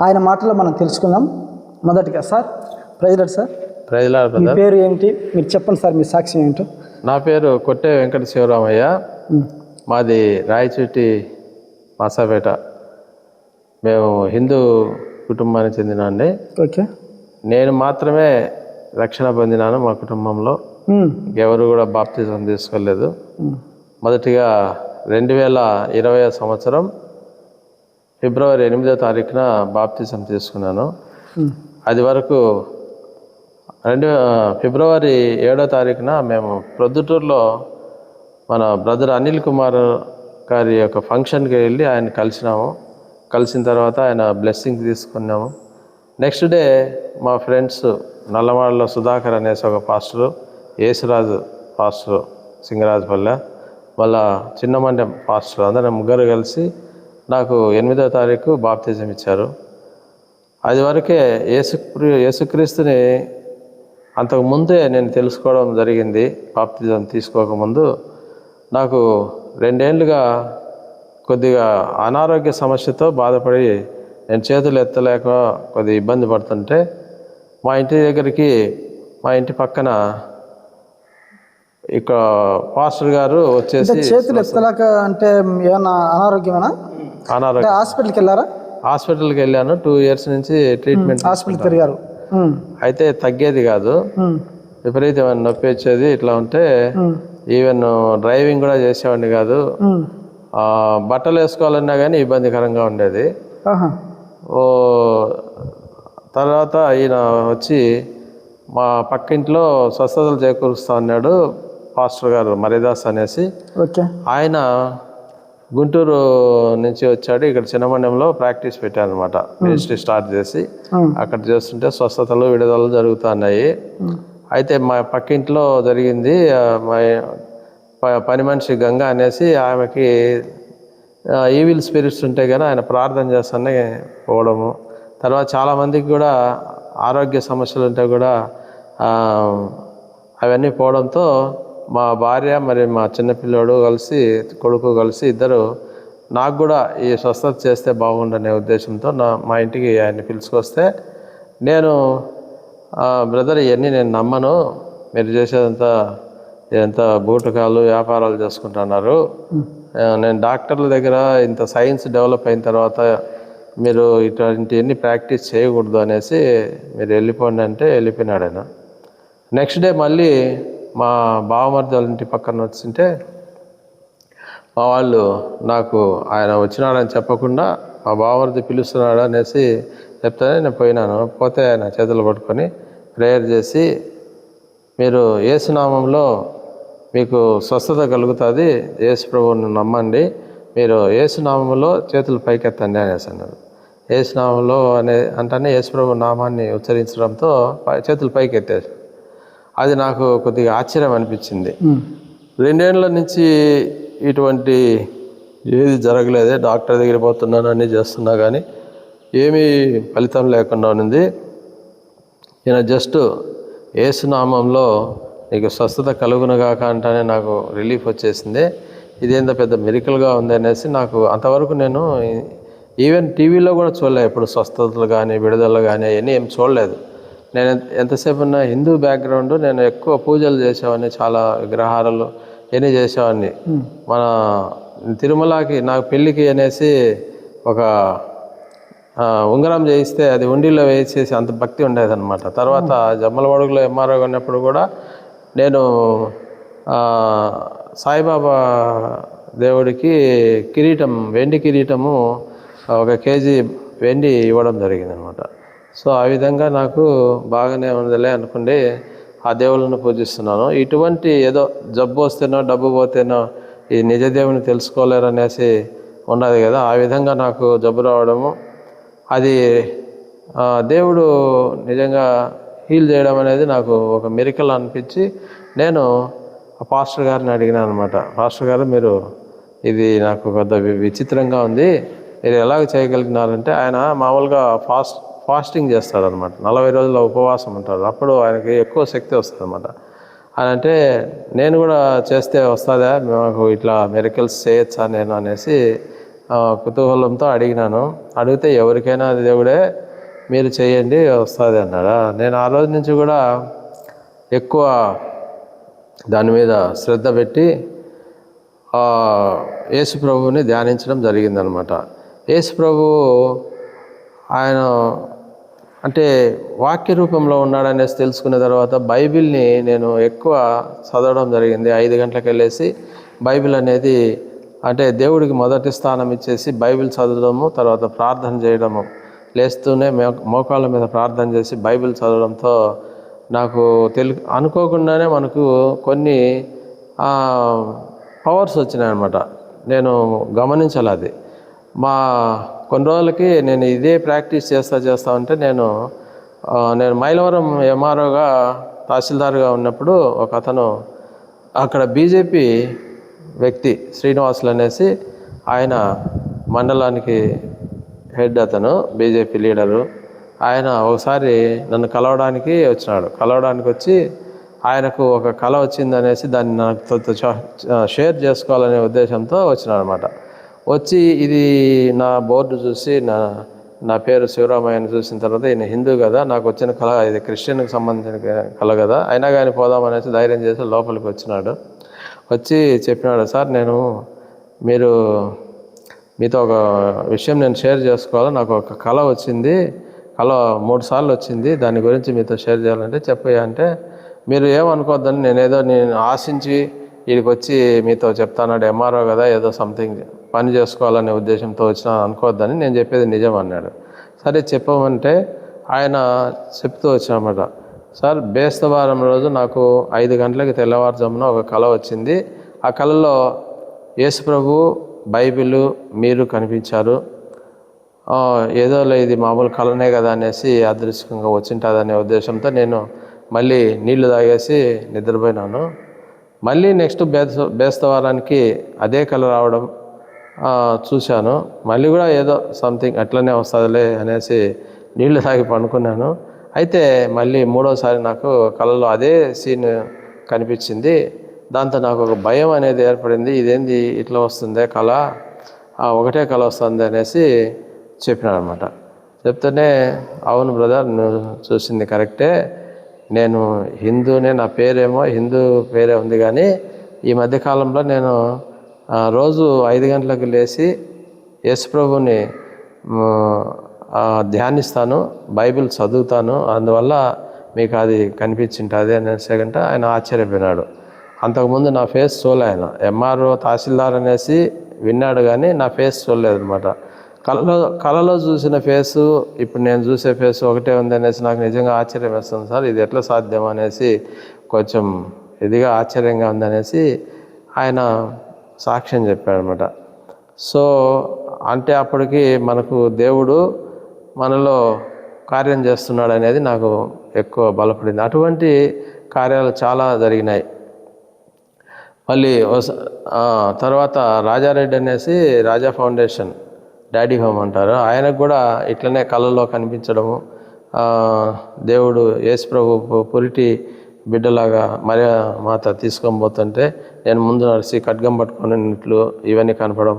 ఆయన మాటలో మనం తెలుసుకుందాం. మొదటిగా సార్ ప్రెసిడెంట్ సార్. ప్రజల మీ బ్రదర్. పేరు ఏమిటి? మీరు చెప్పండి సార్ మీ సాక్ష్యం ఏంటో నా పేరు కొట్టే వెంకట శివరామయ్య. మాది రాయచోటి మాసాపేట. మేము హిందూ కుటుంబానికి చెందినండి ఓకే. నేను మాత్రమే రక్షణ పొందినాను మా కుటుంబంలో. ఎవరు కూడా బాప్తిజం తీసుకోలేదు. మొదటిగా రెండు వేల ఇరవై సంవత్సరం ఫిబ్రవరి ఎనిమిదో తారీఖున బాప్తిజం తీసుకున్నాను. అది వరకు రెండు ఫిబ్రవరి ఏడో తారీఖున మేము ప్రొద్దుటూరులో మన బ్రదర్ అనిల్ కుమార్ గారి యొక్క ఫంక్షన్కి వెళ్ళి ఆయన కలిసినాము. కలిసిన తర్వాత ఆయన బ్లెస్సింగ్ తీసుకున్నాము. నెక్స్ట్ డే మా ఫ్రెండ్స్ నల్లమాడలో సుధాకర్ అనేసి ఒక పాస్టరు యేసురాజు పాస్టరు సింగరాజపల్లె వాళ్ళ చిన్నమండ్యం పాస్టర్ అందరం ముగ్గురు కలిసి నాకు ఎనిమిదో తారీఖు బాప్తిజం ఇచ్చారు. అది వరకే యేసు యేసుక్రీస్తుని అంతకు ముందే నేను తెలుసుకోవడం జరిగింది. బాప్తిజం తీసుకోకముందు నాకు రెండేళ్ళుగా కొద్దిగా అనారోగ్య సమస్యతో బాధపడి నేను చేతులు ఎత్తలేక కొద్దిగా ఇబ్బంది పడుతుంటే మా ఇంటి దగ్గరికి మా ఇంటి పక్కన ఇక పాస్టర్ గారు వచ్చేసి చేతులు ఎత్తలేక అంటే ఏమన్నా అనారోగ్యమేనా? అనారోగ్య. హాస్పిటల్కి వెళ్ళారా? హాస్పిటల్కి వెళ్ళాను. టూ ఇయర్స్ నుంచి ట్రీట్మెంట్ హాస్పిటల్ తిరిగారు. అయితే తగ్గేది కాదు. విపరీతమైన నొప్పి వచ్చేది ఇట్లా ఉంటే. ఈవెన్ డ్రైవింగ్ కూడా చేసేవాడిని కాదు. బట్టలు వేసుకోవాలన్నా కానీ ఇబ్బందికరంగా ఉండేది. ఓ తర్వాత ఈయన వచ్చి మా పక్కింట్లో స్వస్థతలు చేకూరుస్తా ఉన్నాడు పాస్టర్ గారు మరిదాస్ అనేసి. ఓకే. ఆయన గుంటూరు నుంచి వచ్చాడు. ఇక్కడ చిన్నమండంలో ప్రాక్టీస్ పెట్టాను అనమాట మినిస్ట్రీ స్టార్ట్ చేసి. అక్కడ చేస్తుంటే స్వస్థతలు విడుదలలు జరుగుతున్నాయి. అయితే మా పక్కింట్లో జరిగింది మా ప- పని మనిషి గంగ అనేసి ఆమెకి ఈవిల్ స్పిరిట్స్ ఉంటే కానీ ఆయన ప్రార్థన చేస్తానే పోవడము. తర్వాత చాలామందికి కూడా ఆరోగ్య సమస్యలు ఉంటే కూడా అవన్నీ పోవడంతో మా భార్య మరి మా చిన్నపిల్లోడు కలిసి కొడుకు కలిసి ఇద్దరు నాకు కూడా ఈ స్వస్థత చేస్తే బాగుండనే ఉద్దేశంతో నా మా ఇంటికి ఆయన్ని పిలుచుకొస్తే నేను బ్రదర్ ఇవన్నీ నేను నమ్మను. మీరు చేసేదంతా ఇదంతా బూటకాలు వ్యాపారాలు చేసుకుంటున్నారు. నేను డాక్టర్ల దగ్గర ఇంత సైన్స్ డెవలప్ అయిన తర్వాత మీరు ఇటువంటివన్నీ ప్రాక్టీస్ చేయకూడదు అనేసి మీరు వెళ్ళిపోండి అంటే వెళ్ళిపోయినాడు ఆయన. నెక్స్ట్ డే మళ్ళీ మా బావమర్ది వాళ్ళ ఇంటి పక్కన వచ్చింటే మా వాళ్ళు నాకు ఆయన వచ్చినాడని చెప్పకుండా మా బావమరిది పిలుస్తున్నాడు అనేసి చెప్తానే నేను పోయినాను. పోతే ఆయన చేతులు పట్టుకొని ప్రేయర్ చేసి మీరు ఏసునామంలో మీకు స్వస్థత కలుగుతుంది. యేసు ప్రభువుని నమ్మండి. మీరు ఏసునామంలో చేతులు పైకెత్తండి అనేసి అన్నారు. ఏసునామంలో అనే అంటేనే యేసు ప్రభు నామాన్ని ఉచ్చరించడంతో పై- చేతులు పైకెత్తారు అది నాకు కొద్దిగా ఆశ్చర్యం అనిపించింది. రెండేళ్ళ నుంచి ఇటువంటి ఏది జరగలేదే డాక్టర్ దగ్గర పోతున్నాను అన్నీ చేస్తున్నా కానీ ఏమీ ఫలితం లేకుండా ఉంది ఈయన జస్ట్ ఏసునామంలో నీకు స్వస్థత కలుగునగాక అంటేనే నాకు రిలీఫ్ వచ్చేసింది. ఇదేంత పెద్ద మెరికల్గా ఉంది అనేసి నాకు అంతవరకు నేను ఈవెన్ టీవీలో కూడా చూడలే ఎప్పుడు స్వస్థతలు కానీ విడుదల కానీ అవన్నీ ఏం చూడలేదు. నేను ఎంత- ఎంతసేపు ఉన్న హిందూ బ్యాక్గ్రౌండ్ నేను ఎక్కువ పూజలు చేసేవాడిని చాలా విగ్రహాలు ఎన్ని చేసేవాడిని. మన తిరుమలకి నాకు పెళ్ళికి అనేసి ఒక ఉంగరం చేయిస్తే అది ఉండిలో వేసేసి అంత భక్తి ఉండేదన్నమాట. తర్వాత జమ్మలమడుగులో ఎంఆర్ఓ ఉన్నప్పుడు కూడా నేను సాయిబాబా దేవుడికి కిరీటం వెండి కిరీటము ఒక కేజీ వెండి ఇవ్వడం జరిగిందనమాట సో ఆ విధంగా నాకు బాగానే ఉందిలే అనుకోండి ఆ దేవుళ్ళను పూజిస్తున్నాను. ఇటువంటి ఏదో జబ్బు వస్తేనో డబ్బు పోతేనో ఈ నిజ దేవుని తెలుసుకోలేరు అనేసి ఉన్నది కదా ఆ విధంగా నాకు జబ్బు రావడము. అది దేవుడు నిజంగా హీల్ చేయడం అనేది నాకు ఒక మెరికల్ అనిపించి నేను పాస్టర్ గారిని అడిగినాను అనమాట పాస్టర్ గారు మీరు ఇది నాకు పెద్ద విచిత్రంగా ఉంది మీరు ఎలాగ చేయగలిగినారంటే ఆయన మామూలుగా ఫాస్ట్ ఫాస్టింగ్ చేస్తాడనమాట. నలభై రోజుల ఉపవాసం ఉంటాడు. అప్పుడు ఆయనకి ఎక్కువ శక్తి వస్తుంది అనమాట అని అంటే నేను కూడా చేస్తే వస్తుందా? మాకు ఇట్లా మెరికల్స్ చేయొచ్చా నేను? అనేసి కుతూహలంతో అడిగినాను. అడిగితే ఎవరికైనా అది దేవుడే మీరు చేయండి వస్తుంది అన్నాడా. నేను ఆ రోజు నుంచి కూడా ఎక్కువ దాని మీద శ్రద్ధ పెట్టి యేసు ప్రభువుని ధ్యానించడం జరిగిందనమాట. యేసు ప్రభు ఆయన అంటే వాక్య రూపంలో ఉన్నాడనేసి తెలుసుకున్న తర్వాత బైబిల్ని నేను ఎక్కువ చదవడం జరిగింది. ఐదు గంటలకు వెళ్ళేసి బైబిల్ అనేది అంటే దేవుడికి మొదటి స్థానం ఇచ్చేసి బైబిల్ చదవడము తర్వాత ప్రార్థన చేయడము లేస్తూనే మోకాళ్ళ మీద ప్రార్థన చేసి బైబిల్ చదవడంతో నాకు తెలు అనుకోకుండానే మనకు కొన్ని పవర్స్ వచ్చినాయి అనమాట నేను గమనించాలి అది. మా కొన్ని రోజులకి నేను ఇదే ప్రాక్టీస్ చేస్తా చేస్తా ఉంటే నేను నేను మైలవరం ఎంఆర్ఓగా తహసీల్దార్గా ఉన్నప్పుడు ఒక అతను అక్కడ బీజేపీ వ్యక్తి శ్రీనివాసులు అనేసి ఆయన మండలానికి హెడ్ అతను బీజేపీ లీడరు. ఆయన ఒకసారి నన్ను కలవడానికి వచ్చినాడు. కలవడానికి వచ్చి ఆయనకు ఒక కళ వచ్చిందనేసి దాన్ని నాకు షేర్ చేసుకోవాలనే ఉద్దేశంతో వచ్చినాడు అనమాట వచ్చి ఇది నా బోర్డు చూసి నా నా పేరు శివరామాయణ చూసిన తర్వాత ఈయన హిందూ కదా నాకు వచ్చిన కళ ఇది క్రిస్టియన్కి సంబంధించిన కళ కదా అయినా కానీ పోదామనేసి ధైర్యం చేసి లోపలికి వచ్చినాడు. వచ్చి చెప్పినాడు సార్ నేను మీరు మీతో ఒక విషయం నేను షేర్ చేసుకోవాలి నాకు ఒక కళ వచ్చింది కళ మూడు సార్లు వచ్చింది దాని గురించి మీతో షేర్ చేయాలంటే చెప్పయ్యా అంటే మీరు ఏమనుకోవద్దని నేనేదో నేను ఆశించి వీడికి వచ్చి మీతో చెప్తానాడు ఎంఆర్ఓ కదా ఏదో సంథింగ్ పని చేసుకోవాలనే ఉద్దేశంతో వచ్చిన అనుకోవద్దని నేను చెప్పేది నిజం అన్నాడు. సరే చెప్పమంటే ఆయన చెప్తూ వచ్చామన్నమాట సార్ బేస్తవారం రోజు నాకు ఐదు గంటలకి తెల్లవారుజామున ఒక కళ వచ్చింది. ఆ కళలో యేసుప్రభు బైబిల్ మీరు కనిపించారు. ఏదో ఏదోలే ఇది మామూలు కళనే కదా అనేసి అదృష్టంగా వచ్చింటుందనే ఉద్దేశంతో నేను మళ్ళీ నీళ్ళు తాగేసి నిద్రపోయినాను. మళ్ళీ నెక్స్ట్ బేస్త బేస్తవారానికి అదే కళ రావడం చూశాను. మళ్ళీ కూడా ఏదో సంథింగ్ అట్లనే వస్తుందిలే అనేసి నీళ్ళు తాగి పండుకున్నాను. అయితే మళ్ళీ మూడోసారి నాకు కళ్ళలో అదే సీన్ కనిపించింది. దాంతో నాకు ఒక భయం అనేది ఏర్పడింది. ఇదేంది? ఇట్లా వస్తుందే కళ? ఒకటే కళ వస్తుంది అనేసి చెప్పినాను అనమాట చెప్తేనే అవును బ్రదర్ నువ్వు చూసింది కరెక్టే నేను హిందూనే నా పేరేమో హిందూ పేరే ఉంది కానీ ఈ మధ్యకాలంలో నేను రోజు ఐదు గంటలకు లేచి యేసుప్రభుని ధ్యానిస్తాను బైబిల్ చదువుతాను అందువల్ల మీకు అది కనిపించింటుంది అనేసి గంట ఆయన ఆశ్చర్యపోయినాడు. అంతకుముందు నా ఫేస్ చూలే ఆయన. ఎంఆర్ఓ తహసీల్దార్ అనేసి విన్నాడు కానీ నా ఫేస్ చూడలేదు అనమాట కళలో కళలో చూసిన ఫేసు ఇప్పుడు నేను చూసే ఫేస్ ఒకటే ఉంది అనేసి నాకు నిజంగా ఆశ్చర్యం వేస్తుంది. సార్ ఇది ఎట్లా సాధ్యం? అనేసి కొంచెం ఇదిగా ఆశ్చర్యంగా ఉందనేసి ఆయన సాక్ష్యం చెప్పాడనమాట. సో అంటే అప్పటికి మనకు దేవుడు మనలో కార్యం చేస్తున్నాడు అనేది నాకు ఎక్కువ బలపడింది. అటువంటి కార్యాలు చాలా జరిగినాయి. మళ్ళీ వస- తర్వాత రాజారెడ్డి అనేసి రాజా ఫౌండేషన్ డాడీ హోమ్ అంటారు. ఆయనకు కూడా ఇట్లనే కళ్ళలో కనిపించడము. దేవుడు యేసు ప్రభు పురిటి బిడ్డలాగా మరియా మాత తీసుకొని పోతుంటే నేను ముందు నడిచి ఖడ్గం పట్టుకొని ఇట్లు ఇవన్నీ కనపడం